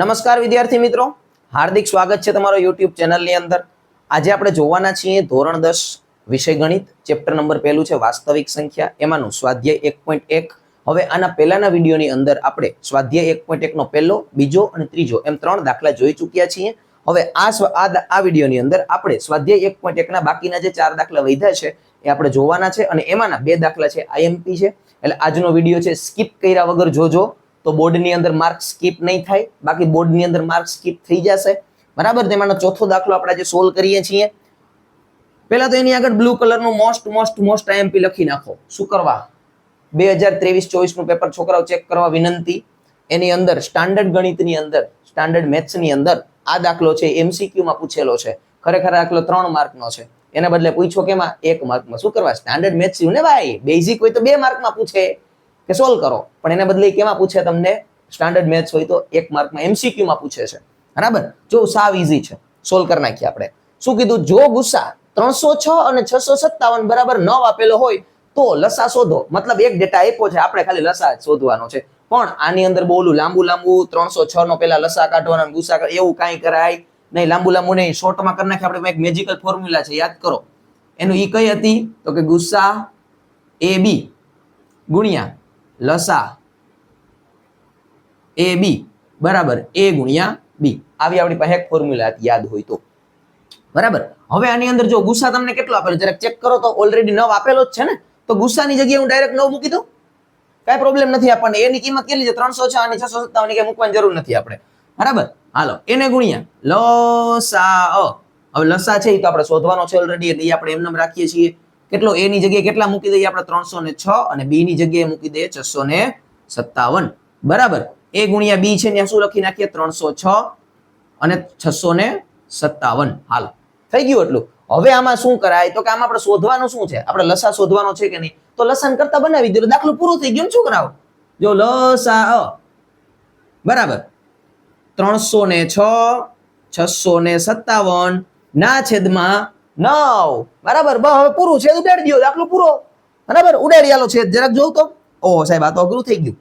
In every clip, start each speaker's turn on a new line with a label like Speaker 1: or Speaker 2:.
Speaker 1: નમસ્કાર વિદ્યાર્થી મિત્રો. હાર્દિક સ્વાગત છે તમારો યુટ્યુબ ચેનલની અંદર. આજે આપણે જોવાના છીએ ધોરણ દસ વિષય ગણિત. ચેપ્ટર નંબર પહેલું છે વાસ્તવિક સંખ્યા. એમાંનું સ્વાધ્યાય એક પોઈન્ટ એક. હવે આના પહેલાના વિડીયોની અંદર આપણે સ્વાધ્યાય એક પોઈન્ટ એકનો પહેલો, બીજો અને ત્રીજો એમ ત્રણ દાખલા જોઈ ચૂક્યા છીએ. હવે આ આ આ વિડીયોની અંદર આપણે સ્વાધ્યાય એક પોઈન્ટ એકના બાકીના જે ચાર દાખલા વધ્યા છે એ આપણે જોવાના છે અને એમાંના બે દાખલા છે આઈએમપી છે. એટલે આજનો વીડિયો છે સ્કીપ કર્યા વગર જોજો. તો બોર્ડની અંદર માર્ક સ્કીપ નહીં થાય, બાકી બોર્ડની અંદર માર્ક સ્કીપ થઈ જશે. બરાબર? તેમાંનો ચોથો દાખલો આપણે આજે સોલ્વ કરીએ છીએ. પહેલા તો એની આગળ બ્લુ કલરનું મોસ્ટ મોસ્ટ મોસ્ટ આઈએમપી લખી નાખો. શું કરવા? બે હજાર ત્રેવીસ, ચોવીસનું પેપર છોકરાઓ ચેક કરવા વિનંતી. એની અંદર સ્ટાન્ડર્ડ ગણિતની અંદર સ્ટાન્ડર્ડ મેથ્સની અંદર આ દાખલો છે એમસીક્યુમાં પૂછેલો છે. ખરેખર દાખલો ત્રણ માર્કનો છે. એના બદલે પૂછો કેમાં? એક માર્કમાં શું કરવા? સ્ટાન્ડર્ડ મેથ્સ ને ભાઈ? બેઝિક હોય તો બે માર્કમાં પૂછે. કે સોલ્વ કરો. પણ એના બદલે કેમાં પૂછે તમને? સ્ટાન્ડર્ડ મેથ્સ હોય તો એક માર્કમાં એમસીક્યુમાં પૂછે છે. બરાબર? જો સાવ ઇઝી છે. સોલ્વ કરી નાખીએ આપણે. શું કીધું? જો ગુસ્સા ત્રણસો છ અને છસો સત્તાવન બરાબર નવ આપેલો હોય, તો લસા શોધો. મતલબ એક ડેટા આપ્યો છે, આપણે ખાલી લસા શોધવાનો છે. પણ આની અંદર બોલું લાંબુ લાંબુ ત્રણસો છ નો પેલા લસા કાઢવાના ગુસ્સા એવું કાંઈ કરાય નહીં. લાંબુ લાંબુ નહીં. શોર્ટમાં કરી નાખીએ. આપણે એક મેજિકલ ફોર્મ્યુલા છે, યાદ કરો. એનું ઈ કઈ હતી? તો કે ગુસ્સા એ બી ગુણ્યા લસા. એ બી, બરાબર. એ ગુણ્યા બી. આવી આપણી પાસે એક ફોર્મ્યુલા યાદ હોય તો. બરાબર? હવે આની અંદર જો ગુસ્સા તમને કેટલો આપેલો? જરાક ચેક કરો તો ઓલરેડી નવ આપેલો જ છે ને? તો ગુસ્સાની જગ્યાએ હું ડાયરેક્ટ નવ મૂકી દઉં? કઈ પ્રોબ્લેમ નથી આપણને. એની કિંમત કેટલી છે? ત્રણસો છ અને છસો સત્તાવન કઈ મૂકવાની જરૂર નથી આપણે. બરાબર? હાલો, એને ગુણ્યા. લસા હવે લસા છે એ તો આપણે શોધવાનો છે ઓલરેડી એટલે એ આપણે એમને રાખીએ છીએ. કેટલો એ ની જગ્યાએ કેટલા મૂકી દઈએ? આપણે ત્રણસો ને છ અને બી ની જગ્યાએ મૂકી દઈએ છસો ને સત્તાવન. બરાબર? એ ગુણ્યા બી છે ત્યાં શું લખી નાખીએ? ત્રણસો છ અને છસો ને સત્તાવન. હાલ. થઈ ગયું એટલું. હવે આમાં શું કરાય? તો કે આમાં આપણે શોધવાનું શું છે? આપણે લસા શોધવાનો છે કે નહીં? તો લસન કરતા બનાવી દીધું. દાખલું પૂરું થઈ ગયું શું કરાવો? જો લસા અ. બરાબર. ત્રણસો ને છ, છસો ને સત્તાવન. ના છેદમાં નવ. બરાબર? બ હવે પૂરું છેદ ઉડાડી દો દાખલો પૂરો. બરાબર? ઉડાડી આલો છેદ જરાક જોઉં તો. ઓહો, સાહેબ, આ તો અઘરું થઈ ગયું.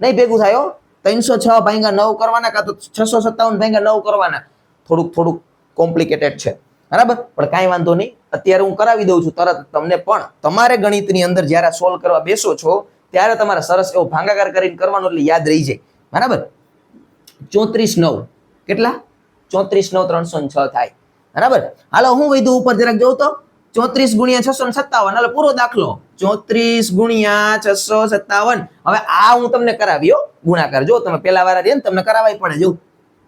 Speaker 1: નહીં ભેગું થાય ત્રણસો છ ભાંગા નવ કરવાના કાં તો છસો સત્તાવન ભાંગા નવ કરવાના? થોડુંક થોડુંક કોમ્પ્લિકેટેડ છે. બરાબર? પણ કાંઈ વાંધો નહીં. અત્યારે હું કરાવી દઉં છું તરત તમને, પણ તમારે ગણિતની અંદર જ્યારે સોલ્વ કરવા બેસો છો, ત્યારે તમારે સરસ એવો ભાંગાકાર કરીને કરવાનો એટલે યાદ રહી જાય. બરાબર? ચોત્રીસ નવ. કેટલા? ચોત્રીસ નવ, ત્રણસો છ થાય. બરાબર? હાલો, હું વૈધું ઉપર જરાક જોઉં તો? ચોત્રીસ ગુણ્યા છસો સત્તાવન. હાલો, પૂરો દાખલો. ચોત્રીસ ગુણ્યા છસો સત્તાવન. હવે આ હું તમને કરાવ્યો ગુણાકાર. જો તમે પેલા વાળા રહ્યા ને, તમને કરાવાય પડે. જો,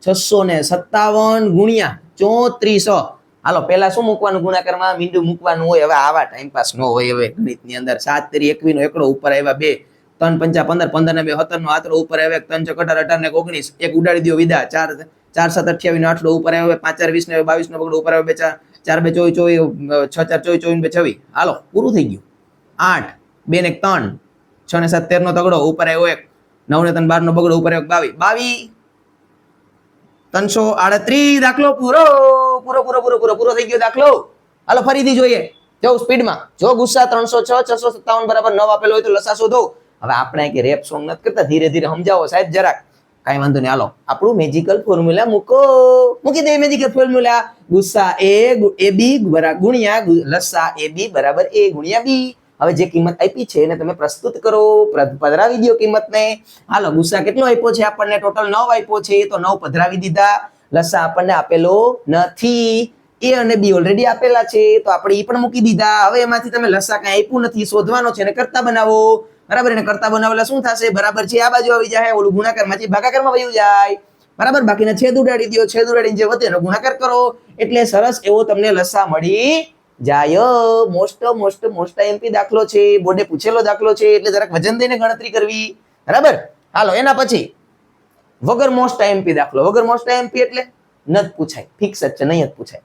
Speaker 1: છસો ને સત્તાવન ગુણ્યા ચોત્રીસો. હાલો પેલા શું મૂકવાનું ગુણાકારમાં? મીંડું મૂકવાનું હોય. હવે આવા ટાઈમ પાસ ન હોય હવે ગણિતની અંદર. સાત તેરી એકવી નો એકડો ઉપર આવ્યા બે. ત્રણ પંચા પંદર પંદર ને બે સત્તર નો આતરો ઉપર આવે ત્રણ ચોક અઢાર અઢાર ને ઓગણીસ. એક ઉડાડી દો વિદા ચાર ચાર સાત અઠ્યાવીસ નો આટલો ઉપર આવે પાંચ ચાર વીસ ને બાવીસ નો બગડો ઉપર આવ્યો, બે ચાર ચાર બે ચોવીસ ચોવીસ છ ચાર, ચોવીસ ચોવીસ, બે છવ્વીસ. હાલો, પૂરું થઈ ગયું. આઠ, બે ને ત્રણ, છ ને સાત તેર નો તગડો, ઉપર આવ્યો એક નવ ને ત્રણ બાર નો બગડો ઉપર આવ્યો બાવી બાવી ત્રણસો આડત્રીસ, દાખલો પૂરો પૂરો પૂરો પૂરો પૂરો પૂરો થઈ ગયો દાખલો. હાલો, ફરીથી જોઈએ. જો સ્પીડમાં. જો ગુસ્સા ત્રણસો છ, છસો સત્તાવન બરાબર નવ આપેલો હોય તો લસા શોધો હવે આપણે કે રેપ સોંગ નથી કરતા. ધીરે ધીરે સમજાવો સાહેબ જરાક. કાંઈ વાંધો નહીં. હાલો, આપણું મેજિકલ ફોર્મ્યુલા મૂકો. મૂકી દે મેજિકલ ફોર્મ્યુલા ગુસ્સા એ એ બી ગુણ્યા ગુ- લસા એ બી બરાબર એ ગુણ્યા બી. હવે જે કિંમત આપી છે એને તમે પ્રસ્તુત કરો. પધરાવી દો કિંમતને. હાલો, ગુસ્સા કેટલો આપ્યો છે? આપણને ટોટલ નવ આપ્યો છે, તો નવ પધરાવી દીધા. લસા આપણને આપેલો નથી. એ અને બી ઓલરેડી આપેલા છે, તો આપણે એ પણ મૂકી દીધા. હવે એમાંથી તમે લસા કાંઈ આપ્યું નથી. શોધવાનો છે અને કરતા બનાવો. બરાબર? એને કરતા બનાવેલા શું થશે? બરાબર છે આ બાજુ આવી જાય, ઓલું ગુણાકારમાંથી ભાગાકારમાં વયું જાય. બરાબર? બાકીના છેદ ઉડાડી દો છેદ ઉડાડીને જે વધે એનો ગુણાકાર કરો. એટલે સરસ એવો તમને લસા મળી જાય. મોસ્ટ મોસ્ટ મોસ્ટ એમપી દાખલો છે. બોર્ડે પૂછેલો દાખલો છે. એટલે જરાક વજન દઈને ગણતરી કરવી. બરાબર? હાલો, એના પછી વગર મોસ્ટ એમપી દાખલો. વગર મોસ્ટ એમપી એટલે ન જ પૂછાય. ફિક્સ જ છે, નહીં જ પૂછાય.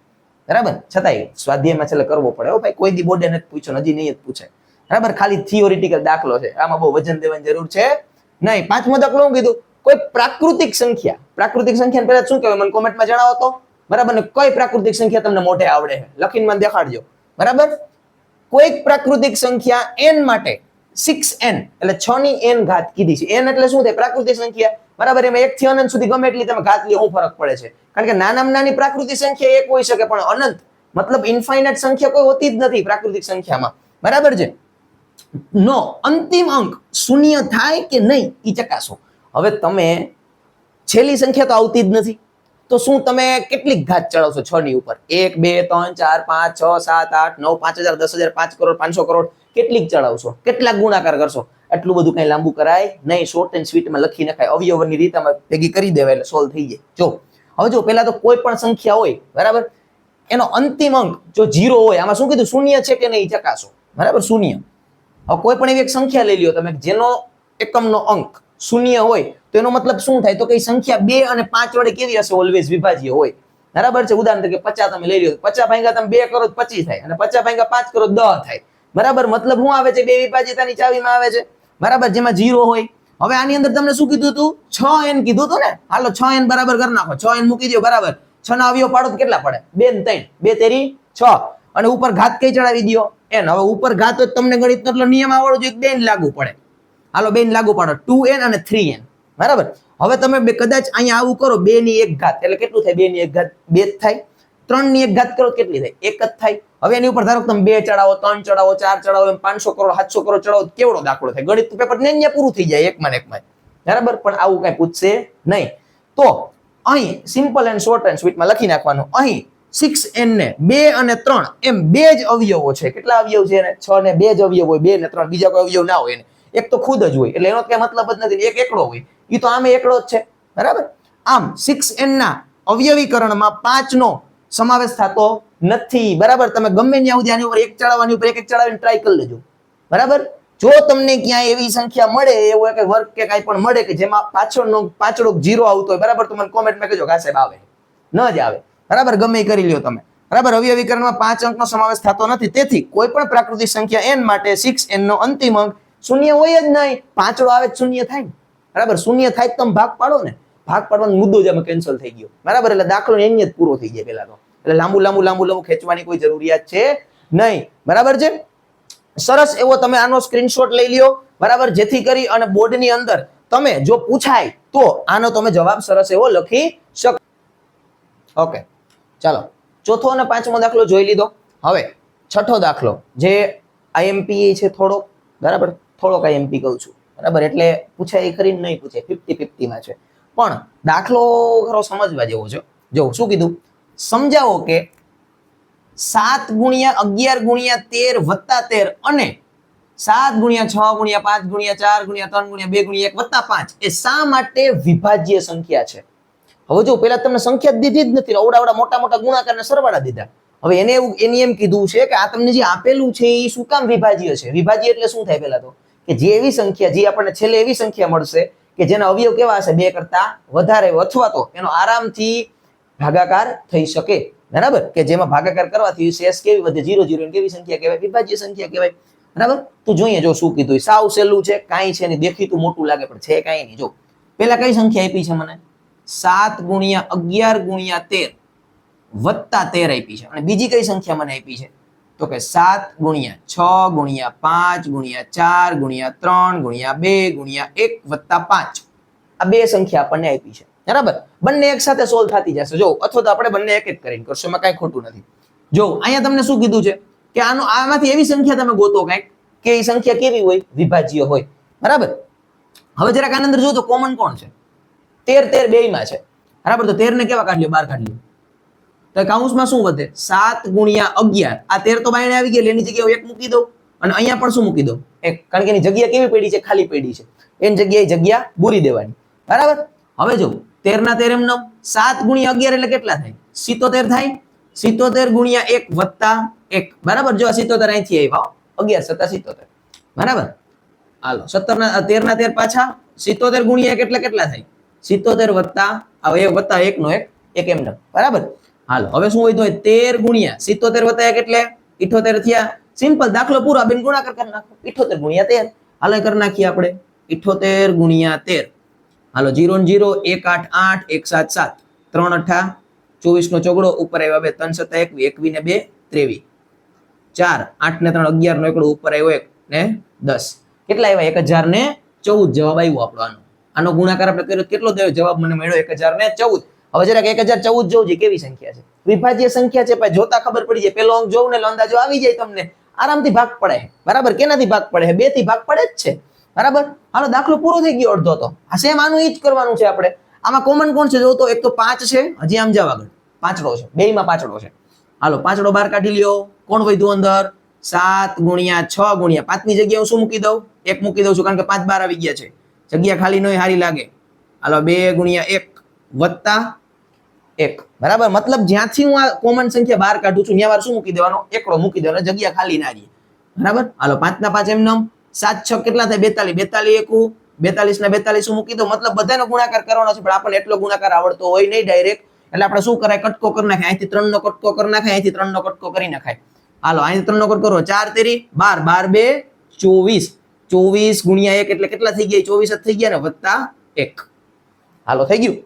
Speaker 1: બરાબર? છતાંય સ્વાધ્યાયમાં છેલ્લે કરવો પડે. હો ભાઈ, કોઈ દી બોર્ડે નથી પૂછ્યો, હજી નહીં જ પૂછાય. બરાબર? ખાલી થિયોરિટિકલ દાખલો છે. આમાં બહુ વજન દેવાની જરૂર છે નહીં. પાંચમો દાખલો હું કીધું, કોઈ પ્રાકૃતિક સંખ્યા. પ્રાકૃતિક સંખ્યા પહેલા શું કહેવાય? મને કોમેન્ટમાં જણાવો તો. બરાબર? ને કઈ પ્રાકૃતિક સંખ્યા તમને મોઢે આવડે છે? લખીને મને દેખાડજો. બરાબર? કોઈક પ્રાકૃતિક સંખ્યા એન માટે સિક્સ એન એટલે છ ની એન ઘાત કીધી છે. એન એટલે શું થાય? પ્રાકૃતિક સંખ્યા. બરાબર? એમાં એક થી અનંત સુધી ગમે એટલી તમે ઘાત શું ફરક પડે છે. કારણ કે નાનામાં નાની પ્રાકૃતિક સંખ્યા એક હોઈ શકે, પણ અનંત મતલબ ઇન્ફાઇનાઇટ સંખ્યા કોઈ હોતી જ નથી પ્રાકૃતિક સંખ્યામાં. બરાબર છે? નો, અંતિમ અંક શૂન્ય થાય કે નહીં એ ચકાસો. હવે તમે છેલ્લી સંખ્યા તો આવતી જ નથી. તો શું તમે કેટલીક ઘાત ચડાવશો છ ની ઉપર? એક, બે, ત્રણ, ચાર, પાંચ, છ, સાત, આઠ, નવ, પાંચ હજાર, દસ હજાર, પાંચ કરોડ, પાંચસો કરોડ કેટલીક ચડાવશો? કેટલા ગુણાકાર કરશો? એટલું બધું કઈ લાંબુ કરાય નહીં. શોર્ટ એન્ડ સ્વીટમાં લખી નખાય. અવયવની રીતે ભેગી કરી દેવાય એટલે સોલ્વ થઈ જાય. જો, હવે જો પેલા તો કોઈ પણ સંખ્યા હોય, બરાબર? એનો અંતિમ અંક જો જીરો હોય, આમાં શું કીધું? શૂન્ય છે કે નહીં? ચકાસો. બરાબર? શૂન્ય. કોઈ પણ એવી એક સંખ્યા લઈ લ્યો, તમે જેનો એકમનો અંક શૂન્ય હોય, તો એનો મતલબ શું થાય? તો કે સંખ્યા બે અને પાંચ વડે કેવી હશે? ઓલવેઝ વિભાજ્ય હોય. બરાબર છે? ઉદાહરણ તરીકે પચાસ તમે લઈ લો પચાસ ભાંગા તમે બે કરો પચીસ થાય અને પચાસ ભાંગા પાંચ કરો દહ થાય. બરાબર? મતલબ શું આવે છે? બે વિભાજ્યતાની ચાવીમાં આવે છે? બરાબર? જેમાં જીરો હોય. હવે આની અંદર તમને શું કીધું હતું? છ એન કીધું હતું ને? હાલો, છ એન બરાબર કરી નાખો. છ એન મૂકી દો બરાબર. છ ના અવયવ પાડો તો કેટલા પડે? બે ને ત્રણ. બે તેરી છ. અને ઉપર ઘાત કઈ ચડાવી દો એન હવે ઉપર ઘાત હોય તમને ગણિત એટલો નિયમ આવડવો જોઈએ બેન લાગુ પડે. હાલો, બેન લાગુ પાડો. ટુ એન અને થ્રી એન બરાબર? હવે તમે બે કદાચ અહીંયા આવું કરો, બે ની એક ઘાત. એટલે કેટલું થાય? બે ની એક ઘાત. બે જ થાય. ત્રણની એક ઘાત કરો, કેટલી થાય? એક જ થાય. હવે એની ઉપર ધારો તમે બે ચડાવો, ત્રણ ચડાવો, ચાર ચડાવો, એમ પાંચસો કરોડ સાતસો કરોડ ચડાવો, કેવડો દાખલો થાય? ગણિત પેપર ને પૂરું થઈ જાય, એકમાં એકમાં. બરાબર? પણ આવું કઈ પૂછશે નહીં. તો અહીં સિમ્પલ એન્ડ શોર્ટ એન્ડ સ્વીટમાં લખી નાખવાનું. અહીં સિક્સ એન ને બે અને ત્રણ, એમ બે જ અવયવો છે. કેટલા અવયવ છે એને? છ ને બે જ અવયવ હોય, બે ને ત્રણ, બીજા કોઈ અવયવ ના હોય એને. એક તો ખુદ જ હોય, એટલે એનો કઈ મતલબ જ નથી. એક એકડો હોય. એ તો આમે એકડો જ છે. બરાબર? આમ સિક્સ એન ના અવયવીકરણમાં પાંચ નો સમાવેશ થતો નથી. બરાબર? તમે ગમે ત્યાં સુધી આની ઉપર એક ચડાવવાની ઉપર એક એક ચડાવીને ટ્રાય કરી લેજો. બરાબર? જો તમને ક્યાંય એવી સંખ્યા મળે, એવો એક વર્ક કે કાંઈ પણ મળે કે જેમાં પાછળનો પાછળો જીરો આવતો હોય, બરાબર? તો મને કોમેન્ટમાં કહેજો કે સાહેબ આવે. ન જ આવે. બરાબર? ગમે કરી લ્યો તમે. બરાબર? અવયવીકરણમાં પાંચ અંકનો સમાવેશ થતો નથી. તેથી કોઈ પણ પ્રાકૃતિક સંખ્યા એન માટે સિક્સ n નો અંતિમ અંક શૂન્ય હોય જ નહીં. પાંચડો આવે શૂન્ય થાય બરાબર? શૂન્ય થાય તમે ભાગ પાડો ને. ભાગ પાડવાનો મુદ્દો જ અમે કેન્સલ થઈ ગયો. બરાબર? એટલે દાખલો એની જ પૂરો થઈ જાય પેલા તો. એટલે લાંબુ લાંબુ લાંબુ લાંબુ ખેંચવાની કોઈ જરૂરિયાત છે નહીં. બરાબર છે? સરસ એવો તમે આનો સ્ક્રીનશોટ લઈ લ્યો. બરાબર? જેથી કરી અને બોર્ડની અંદર તમે જો પૂછાય તો આનો તમે જવાબ સરસ એવો લખી શકો ઓકે. ચાલો, ચોથો અને પાંચમો દાખલો જોઈ લીધો. હવે, છઠ્ઠો દાખલો, જે આઈએમપી છે થોડોક બરાબર? થોડોક આઈએમપી કહું છું. બરાબર? એટલે પૂછાય એ કરીને નહીં પૂછે ફિફ્ટી ફિફ્ટીમાં છે. પણ દાખલો ખરો સમજવા જેવો છે. જો, શું કીધું? સમજાવો કે સાત ગુણ્યા અગિયાર ગુણ્યા તેર વત્તા તેર અને સાત ગુણ્યા છ ગુણ્યા પાંચ ગુણ્યા ચાર ગુણ્યા ત્રણ ગુણ્યા બે ગુણ્યા એક વત્તા પાંચ એ શા માટે વિભાજ્ય સંખ્યા છે? હવે જો પેલા તમને સંખ્યા દીધી જ નથી અવડા મોટા મોટા ગુણાકારને સરવાળા દીધા. હવે એને એવું એની એમ કીધું છે કે આ તમને જે આપેલું છે એ શું કામ વિભાજ્ય છે? વિભાજ્ય એટલે શું થાય પેલા તો? કે જે એવી સંખ્યા, જે આપણને છેલ્લે એવી સંખ્યા મળશે કે જેના અવયવ કેવા હશે? બે કરતા વધારે અથવા તો એનો આરામથી ભાગાકાર થઈ શકે. બરાબર? કે જેમાં ભાગાકાર કરવાથી શેષ કેવી વધે? જીરો જીરો કેવી સંખ્યા કહેવાય? વિભાજ્ય સંખ્યા કહેવાય. બરાબર? તો જોઈએ જો શું કીધું સાવ સહેલું છે, કાંઈ છે નહીં. દેખીતું મોટું લાગે, પણ છે કાંઈ નહીં. જો પેલા કઈ સંખ્યા આપી છે મને? સાત ગુણ્યા અગિયાર ગુણ્યા તેર વત્તા તેર આપી છે. અને બીજી કઈ સંખ્યા મને આપી છે? તો કે સાત ગુણ્યા છ ગુણ્યા પાંચ ગુણ્યા ચાર ગુણ્યા ત્રણ ગુણ્યા બે ગુણ્યા એક વત્તા પાંચ. આ બે સંખ્યા આપણને આપી છે. બરાબર? બંને એક સાથે સોલ્વ થતી જશે. જો, અથવા તો આપણે બંને એક એક કરીને કરશું. એમાં કાંઈ ખોટું નથી. જો, અહીંયા તમને શું કીધું છે? કે આનો આમાંથી એવી સંખ્યા તમે ગોતો કાંઈક કે એ સંખ્યા કેવી હોય? વિભાજ્ય હોય. બરાબર? હવે જરાક આનંદ જો તો કોમન કોણ છે? તેર તેર બેયમાં છે. બરાબર? તો તેર ને કેવા કાઢ્યો? બાર કાઢ્યો. તો કાઉન્સમાં શું વધે? સાત ગુણ્યા અગિયાર. આ તેર તો બાયણે આવી ગયા એની જગ્યાએ એક મૂકી દઉં. અને અહીંયા પણ શું મૂકી દો એક. કારણ કે એની જગ્યા કેવી પેઢી છે? ખાલી પેઢી છે. એની જગ્યાએ જગ્યા પૂરી દેવાની. બરાબર? હવે જો તેર ના તેર એમ નવ. સાત ગુણ્યા અગિયાર એટલે કેટલા થાય? સિત્તોતેર થાય? સિત્તોતેર ગુણ્યા એક વત્તા એક. બરાબર? જો આ સિત્તોતેર અહીંથી આવ્યા. અગિયાર સત્તા સિત્તોતેર. બરાબર? હાલો સત્તર ના તેર ના તેર પાછા સિત્તોતેર ગુણ્યા એક એટલે કેટલા થાય? સિત્તોતેર વત્તા હવે એક વત્તા એક નો એક એક એમ બરાબર? હાલો, હવે શું હોય તો તેર ગુણ્યા સિત્તોતેર વત્તા એક એટલે ઇઠોતેર થયા. સિમ્પલ, દાખલો પૂરો બેન ગુણાકાર કરી નાખો. ઇઠોતેર ગુણ્યા તેર. હાલો કરી નાખીએ આપણે. ઇઠોતેર ગુણ્યા તેર. હાલો, જીરો ને જીરો, એક આઠ આઠ, એક સાત સાત. ત્રણ અઠા, ચોવીસ નો ચોગડો, ઉપર આવ્યો બે, ત્રણ સત્તા એકવી એકવી ને બે, ત્રેવી. ચાર, આઠ ને ત્રણ, અગિયાર નો એકડો, ઉપર આવ્યો એક ને દસ. કેટલા આવ્યા? એક હજાર ને ચૌદ. જવાબ આવ્યો આપણો આનો. આનો ગુણાકાર આપણે કર્યો, કેટલો થયો? જવાબ મને મળ્યો એક હજાર ને ચૌદ. હવે જરાક એક હજાર ચૌદ જોઉં છે, કેવી સંખ્યા છે? વિભાજ્ય સંખ્યા છે, ભાઈ, જોતા ખબર પડી જાય. પેલો અંક જોઉં ને અંદાજો આવી જાય તમને. આરામથી ભાગ પડે બરાબર? કેનાથી ભાગ પડે બેથી ભાગ પડે જ છે. બરાબર? હાલો, દાખલો પૂરો થઈ ગયો, અડધો તો. આ સેમ આનું ઈ જ કરવાનું છે આપણે. આમાં કોમન કોણ છે? જો તો, એક તો પાંચ છે. હજી આમ જાવ આગળ. પાંચડો છે. બે માં પાંચડો છે. હાલો, પાંચડો બહાર કાઢી લ્યો. કોણ વધ્યું અંદર? સાત ગુણ્યા છ ગુણ્યા પાંચની જગ્યાએ હું શું મૂકી દઉં? એક મૂકી દઉં છું, કારણ કે પાંચ બાર આવી ગયા છે. જગ્યા ખાલી નહીં હારી લાગે. હાલો, બે ગુણ્યા એક વત્તા એક. બરાબર? મતલબ જ્યાંથી હું આ કોમન સંખ્યા બહાર કાઢું છું, ત્યાં વાર શું મૂકી દેવાનો? એકડો મૂકી દેવાનો, જગ્યા ખાલી ના રહી. બરાબર? હાલો, પાંચ ના પાંચ એમ નમ. સાત, છ કેટલા થાય? બેતાલીસ. બેતાલીસ એકુ બેતાલીસ ના બેતાલીસ શું મૂકી દો મતલબ બધાનો ગુણાકાર કરવાનો છે, પણ આપણને એટલો ગુણાકાર આવડતો હોય નહીં ડાયરેક્ટ એટલે આપણે શું કરાય? કટકો કરી નાખાય અહીંથી ત્રણ નો કટકો કરી નાખાય અહીંથી ત્રણ નો કટકો કરી નાખાય હાલો, અહીંથી ત્રણ નો કટકો કરો. ચાર તેરી, બાર. બાર બે, ચોવીસ. ચોવીસ ગુણ્યા એક એટલે કેટલા થઈ ગયા? ચોવીસ જ થઈ ગયા ને વત્તા એક. હાલો, થઈ ગયું?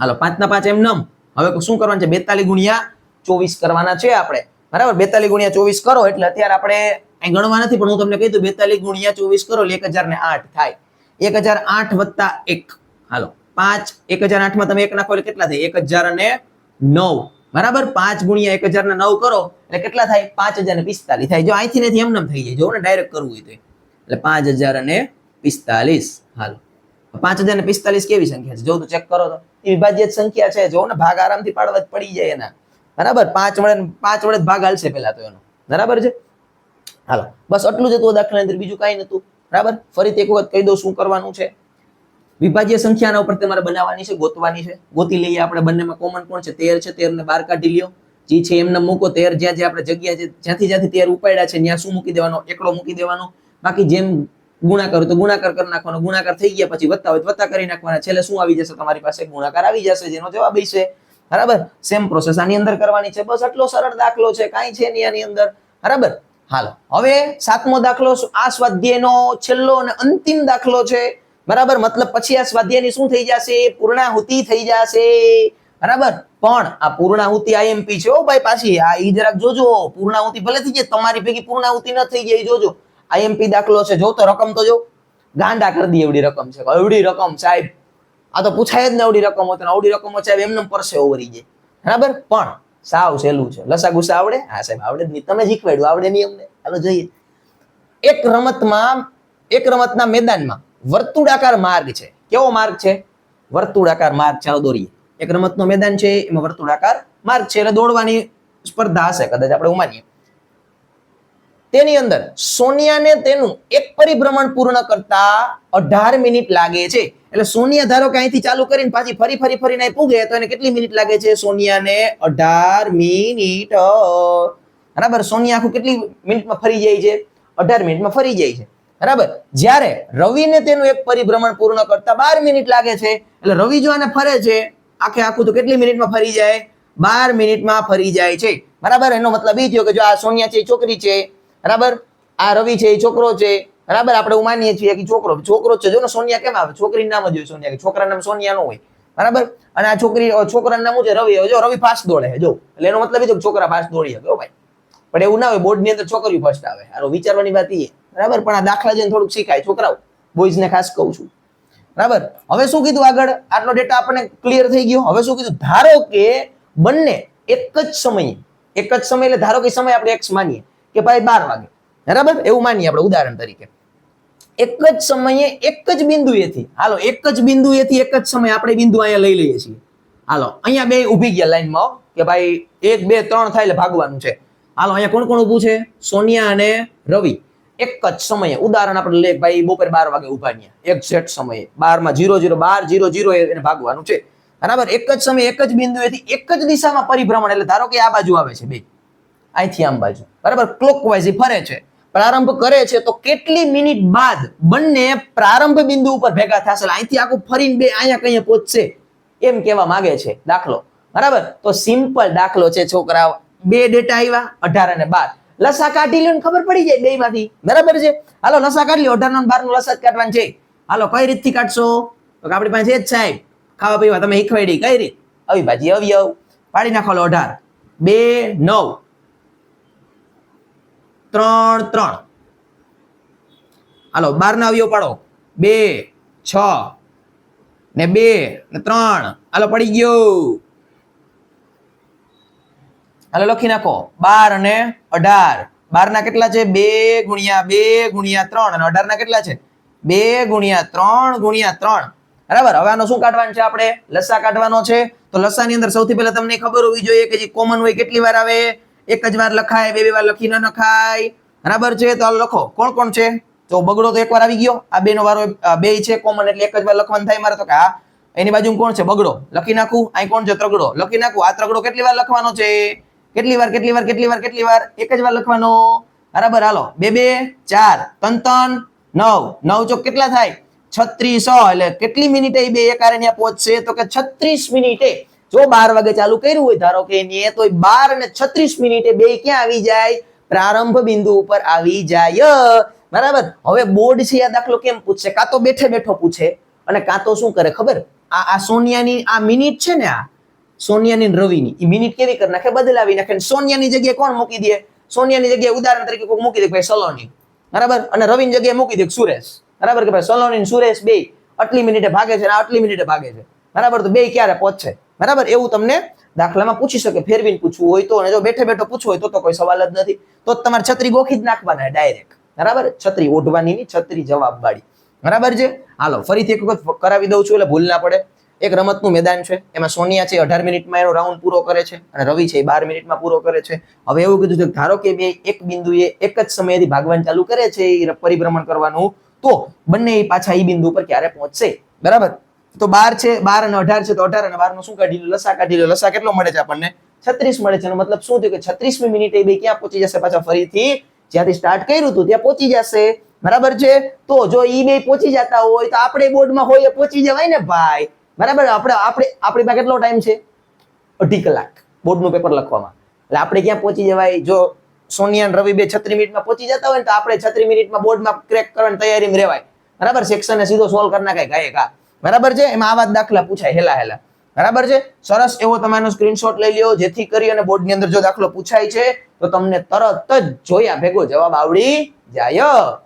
Speaker 1: હાલો, પાંચ ના પાંચ એમ નમ. હવે શું કરવાનું છે? બેતાલીસ ગુણ્યા ચોવીસ કરવાના છે આપણે. બરાબર? બેતાલીસ ગુણ્યા ચોવીસ કરો એટલે અત્યારે આપણે ગણવા નથી, પણ હું તમને કહી દઉં, બેતાલીસ ગુણ્યા ચોવીસ કરો એટલે એક હજાર ને આઠ થાય. એક હજાર આઠ વત્તા એક. હાલો, પાંચ, એક હજાર આઠમાં તમે એક નાખો એટલે કેટલા થાય? એક હજાર અને નવ. બરાબર? પાંચ ગુણ્યા એક હજાર ને નવ કરો એટલે કેટલા થાય? પાંચ હજાર ને પિસ્તાલીસ થાય. જો અહીંથી નથી એમ થઈ જાય. જો ને ડાયરેક્ટ કરવું હોય તો એટલે પાંચ હજાર અને પિસ્તાલીસ. હાલો. પાંચ હજાર ને પિસ્તાલીસ કેવી સંખ્યા છે? જો તું ચેક કરો તો. એ વિભાજ્ય સંખ્યા છે. જો ને ભાગ આરામથી પાડવા પડી જાય એના. બરાબર? પાંચ વડે પાંચ વડે ભાગ હાલશે પેલા તો એનો. બરાબર છે? હાલો. બસ આટલું જ હતું દાખલા અંદર. બીજું કાંઈ નતું બરાબર? ફરીથી એક વખત કહી દઉં શું કરવાનું છે. વિભાજ્ય સંખ્યાના ઉપર તમારે બનાવવાની છે, ગોતવાની છે. ગોતી લઈએ આપણે બંનેમાં કોમન કોણ છે? તેર છે. તેર ને બાર કાઢી લ્યો. જી છે એમને મૂકો. તેર જ્યાં જ્યાં આપણે જગ્યા જ્યાંથી જ્યાંથી તેર ઉપાડ્યા છે, ત્યાં શું મૂકી દેવાનો? એકડો મૂકી દેવાનો. બાકી જેમ ગુણાકાર તો ગુણાકાર કરી નાખવાનો, ગુણાકાર થઈ ગયા પછી વત્તા હોય તો વત્તા કરી નાખવાના. છેલ્લે શું આવી જશે? તમારી પાસે ગુણાકાર આવી જશે, જેનો જવાબ હશે. બરાબર? સેમ પ્રોસેસ આની અંદર કરવાની છે. બસ આટલો સરળ દાખલો છે, કાંઈ છે નહીં આની અંદર. બરાબર? હાલો. હવે સાતમો દાખલો આ સ્વાધ્યાયનો છેલ્લો અને અંતિમ દાખલો છે. બરાબર? મતલબ પછી આ સ્વાધ્યાયની શું થઈ જશે? પૂર્ણાહુતિ થઈ જશે. બરાબર? પણ આ પૂર્ણાહુતિ આઈએમપી છે. ઓ ભાઈ પાછી, આ ઈ જરાક જોજો. પૂર્ણાહુતિ ભલે થઈ જાય, તમારી ભેગી પૂર્ણાહુતિ ન થઈ જાય જોજો. આઈએમપી દાખલો છે જો તો રકમ તો જો ગાંડા કરી દી એવડી રકમ છે. એવડી રકમ સાહેબ, આ તો પૂછાય જ ને એવડી રકમ હોય આવડી રકમ સાહેબ એમને પરસે ઓવરી જાય. બરાબર? પણ સાવ સહેલું છે. લસા ગુસા આવડે? હા સાહેબ, આવડે જ નહીં. તમે શીખવાડ્યું, આવડે નહીં અમને. ચાલો જોઈએ. એક રમતમાં, એક રમતના મેદાનમાં વર્તુળાકાર માર્ગ છે. કેવો માર્ગ છે? વર્તુળાકાર માર્ગ. ચાલો દોરીએ. એક રમતનો મેદાન છે, એમાં વર્તુળાકાર માર્ગ છે. એટલે દોડવાની સ્પર્ધા હશે, કદાચ આપણે ઉમાનીએ. તેની અંદર સોનિયાને તેનું એક પરિભ્રમણ પૂર્ણ કરતા અઢાર મિનિટ લાગે છે. એટલે સોનિયા ધારો કે અહીંથી ચાલુ કરીને પાછી ફરી ફરી ફરીને પૂગે તો એને કેટલી મિનિટ લાગે છે? સોનિયાને અઢાર મિનિટ. બરાબર? સોનિયા આખું કેટલી મિનિટમાં ફરી જાય છે? અઢાર મિનિટમાં ફરી જાય છે. બરાબર? જ્યારે રવિને તેનું એક પરિભ્રમણ પૂર્ણ કરતા બાર મિનિટ લાગે છે. એટલે રવિ જો આને ફરે છે, આખે આખું તો કેટલી મિનિટમાં ફરી જાય? બાર મિનિટમાં ફરી જાય છે. બરાબર? એનો મતલબ એ થયો કે જો આ સોનિયા છે છોકરી છે બરાબર? આ રવિ છે, એ છોકરો છે. બરાબર? આપણે એવું માનીએ છીએ કે છોકરો છોકરો છે. જો ને સોનિયા કેમ આવે? છોકરી નામ જ હોય સોનિયા કે છોકરા નામ સોનિયા નો હોય. બરાબર? અને આ છોકરી છોકરાનું નામ છે? રવિ. જો, રવિ ફાસ્ટ દોડે, જો. એટલે એનો મતલબ એ છે છોકરા ફાસ્ટ દોડી શકે ભાઈ. પણ એવું ના હોય બોર્ડની અંદર છોકરીઓ ફર્સ્ટ આવે. આનો વિચારવાની વાત એ બરાબર? પણ આ દાખલા જઈને થોડુંક શીખાય, છોકરાઓ. બોયઝ ને ખાસ કહું છું. બરાબર? હવે શું કીધું આગળ? આટલો ડેટા આપણને ક્લિયર થઈ ગયો. હવે શું કીધું? ધારો કે બંને એક જ સમયે, એક જ સમય એટલે ધારો કે સમય આપણે એક્સ માનીએ. કે ભાઈ બાર વાગે. બરાબર? એવું માનીએ આપણે ઉદાહરણ તરીકે. એક જ સમયે એક જ બિંદુએથી, હાલો, એક જ બિંદુએથી એક જ સમયે આપણે બિંદુ અહીંયા લઈ લઈએ છીએ. હાલો, અહીંયા બે ઊભી ગયા લાઈનમાં કે ભાઈ એક, બે, ત્રણ થાય એટલે ભાગવાનું છે. હાલો, અહીંયા કોણ કોણ ઊભું છે? સોનિયા અને રવિ. એક જ સમયે, ઉદાહરણ આપણે લે ભાઈ બપોરે બાર વાગે રહ્યા. એક સેટ સમયે. બારમાં જીરો જીરો, બાર, જીરો જીરો એને ભાગવાનું છે. બરાબર? એક જ સમયે એક જ બિંદુએથી એક જ દિશામાં પરિભ્રમણ, એટલે ધારો કે આ બાજુ આવે છે, બે. અહીંથી આમ બાજુ. બરાબર? ક્લોકવાઇઝ ફરે છે. પ્રારંભ કરે છે તો કેટલી મિનિટ બાદ બંને પ્રારંભ બિંદુ ઉપર ભેગા થશે અહીંથી આખું ફરીને બે અહીંયા કઈ પહોંચશે એમ કહેવા માંગે છે દાખલો. બરાબર? તો સિમ્પલ દાખલો છે છોકરાઓ બે ડેટા આવ્યા, અઢાર અને બાર. લસા કાઢી લ્યો ખબર પડી જાય બે માંથી બરાબર છે? હાલો, લસા કાઢી લ્યો. અઢાર નો બાર નો લસા કાઢવાનું છે. હાલો, કઈ રીતથી કાઢશો? તો આપણી પાસે જ સાહેબ. ખાવા પીવા તમે શીખવાડી કઈ રીત? આવી અવયવ પાડી નાખો લો અઢાર. બે, નવ. ત્રણ ત્રણ. હાલો બાર ના અવયવ પાડો. બે, છ, ને બે, ને ત્રણ. હાલો, પડી ગયો. હાલો, લખી નાખો. બાર અને અઢાર. બાર ના કેટલા છે? બે ગુણ્યા બે ગુણ્યા ત્રણ. અને અઢાર ના કેટલા છે? બે ગુણ્યા ત્રણ ગુણ્યા ત્રણ. બરાબર? હવે આનો શું કાઢવાનું છે આપણે? લસા કાઢવાનો છે. તો લસા ની અંદર સૌથી પહેલા તમને ખબર હોવી જોઈએ કે જે કોમન હોય કેટલી વાર આવે? એક જ વાર લખાય, બે બે વાર લખી ન નખાય. બરાબર છે? તો લખો. કોણ કોણ છે? તો બગડો તો એકવાર આવી ગયો. આ બે નો વારો બે છે કોમન એટલે એક જ વાર લખવાનું થાય મારે તો કે આ એની બાજુ કોણ છે? બગડો. લખી નાખું. અહીં કોણ છે? ત્રગડો લખી નાખું. આ ત્રગડો કેટલી વાર લખવાનો છે? કેટલી વાર કેટલી વાર કેટલી વાર કેટલી વાર? એક જ વાર લખવાનો. બરાબર? હાલો. બે બે, ચાર. ત્રણ ત્રણ નવ. નવ ચોક કેટલા થાય? છત્રીસો. એટલે કેટલી મિનિટે બે એકારે ત્યાં પહોંચશે? તો કે છત્રીસ મિનિટે. જો બાર વાગે ચાલુ કર્યું હોય, ધારો કે એની તો બાર અને છત્રીસ મિનિટે બે ક્યાં આવી જાય? પ્રારંભ બિંદુ ઉપર આવી જાય. બરાબર? હવે બોર્ડ છે, આ દાખલો કેમ પૂછશે? કાં તો બેઠે બેઠો પૂછે અને કાં તો શું કરે ખબર? આ આ સોનિયાની આ મિનિટ છે ને આ, સોનિયાની રવિની એ મિનિટ કેવી કરી નાખે? બદલાવી નાખે. સોનિયાની જગ્યાએ કોણ મૂકી દે? સોનિયાની જગ્યાએ ઉદાહરણ તરીકે કોઈ મૂકી દે ભાઈ સલોની. બરાબર? અને રવિની જગ્યાએ મૂકી દે સુરેશ. બરાબર કે ભાઈ સલોની સુરેશ બે. આટલી મિનિટે ભાગે છે અને આટલી મિનિટે ભાગે છે. બરાબર? તો બે ક્યારે પહોંચશે? બરાબર? એવું તમને દાખલામાં પૂછી શકે, ફેરવીને પૂછવું હોય તો, અને જો બેઠે બેઠો પૂછવું હોય તો તો કોઈ સવાલ જ નથી. તો તમારે છત્રી ગોખી જ નાખવાના ડાયરેક્ટ બરાબર? છત્રી ઓઢવાની છત્રી જવાબ વાળી બરાબર છે? હાલો, ફરીથી એક વખત કરાવી દઉં છું, એટલે ભૂલ ના પડે. એક રમતનું મેદાન છે, એમાં સોનિયા છે અઢાર મિનિટમાં એનો રાઉન્ડ પૂરો કરે છે, અને રવિ છે એ બાર મિનિટમાં પૂરો કરે છે. હવે એવું કીધું છે ધારો કે બે, એક બિંદુએ એક જ સમયેથી ભાગવાન ચાલુ કરે છે એ પરિભ્રમણ કરવાનું, તો બંને પાછા એ બિંદુ પર ક્યારે પહોંચશે? બરાબર? તો બાર છે, બાર અને અઢાર છે, તો અઢાર અને બારનું શું કાઢી લો? લસા કાઢી લો. લસા કેટલો મળે છે આપણને? છત્રીસ મળે છે. મતલબ શું થયું કે છત્રીસમી મિનિટે એ ક્યાં પહોંચી જશે પાછા ફરીથી? જ્યાંથી સ્ટાર્ટ કર્યું હતું, ત્યાં પહોંચી જશે. બરાબર છે? તો જો ઈ બે પહોંચી જતા હોય, તો આપણે બોર્ડમાં હોય પહોંચી જવાય ને ભાઈ. બરાબર? આપણે આપણે, આપણી પાસે કેટલો ટાઈમ છે? અઢી કલાક બોર્ડનું પેપર લખવામાં. એટલે આપણે ક્યાં પહોંચી જવાય? જો સોનિયા રવિ બે છત્રી મિનિટમાં પહોંચી જતા હોય ને તો આપણે છત્રી મિનિટમાં બોર્ડમાં ક્રેક કરવાની તૈયારીમાં રહેવાય. બરાબર? સેક્શન સીધો સોલ્વ કરી નાખાય. ગાયે કા બરાબર છે? એમાં આવા દાખલા પૂછાય, હેલા હેલા. બરાબર છે? સરસ એવો તમારો સ્ક્રીનશોટ લઈ લ્યો, જેથી કરી અને બોર્ડની અંદર જો દાખલો પૂછાય છે, તો તમને તરત જ જોયા ભેગો જવાબ આવડી જાય.